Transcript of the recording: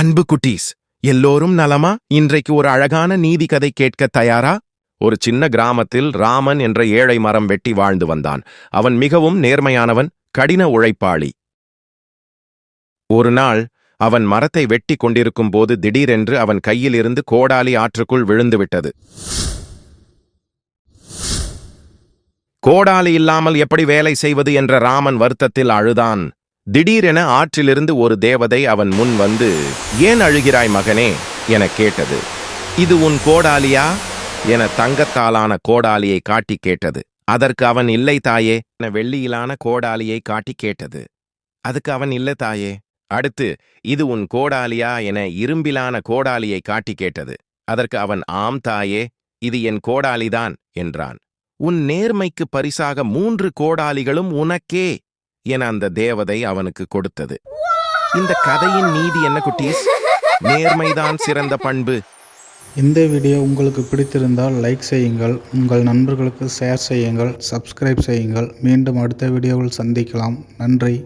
அன்பு குட்டீஸ் எல்லோரும் நலமா? இன்றைக்கு ஒரு அழகான நீதி கதை கேட்க தயாரா? ஒரு சின்ன கிராமத்தில் ராமன் என்ற ஏழை மரம் வெட்டி வாழ்ந்து வந்தான். அவன் மிகவும் நேர்மையானவன் கடின உழைப்பாளி. ஒரு நாள் அவன் மரத்தை வெட்டி கொண்டிருக்கும் போது திடீரென்று அவன் கையிலிருந்து கோடாலி ஆற்றுக்குள் விழுந்துவிட்டது கோடாலி இல்லாமல் எப்படி வேலை செய்வது என்ற ராமன் வருத்தத்தில் அழுதான். திடீரென ஆற்றிலிருந்து ஒரு தேவதை அவன் முன் வந்து ஏன் அழுகிறாய் மகனே? என கேட்டது. இது உன் கோடாலியா? என தங்கத்தாலான கோடாலியை காட்டி கேட்டது. அதற்கு அவன் இல்லை தாயே. என வெள்ளியிலான கோடாலியை காட்டி கேட்டது. அதுக்கு அவன் இல்லை தாயே. அடுத்து இது உன் கோடாலியா? என இரும்பிலான கோடாலியை காட்டி கேட்டது. அதற்கு அவன் ஆம் தாயே இது என் கோடாலிதான் என்றான். உன் நேர்மைக்கு பரிசாக மூன்று கோடாலிகளும் உனக்கே. என அந்த தேவதை அவனுக்கு கொடுத்தது. இந்த கதையின் நீதி என்ன குட்டீஸ்? நேர்மைதான் சிறந்த பண்பு. இந்த வீடியோ உங்களுக்கு பிடித்திருந்தால் லைக் செய்யுங்கள் உங்கள் நண்பர்களுக்கு ஷேர் செய்யுங்கள் சப்ஸ்கிரைப் செய்யுங்கள். மீண்டும் அடுத்த வீடியோவில் சந்திக்கலாம். நன்றி.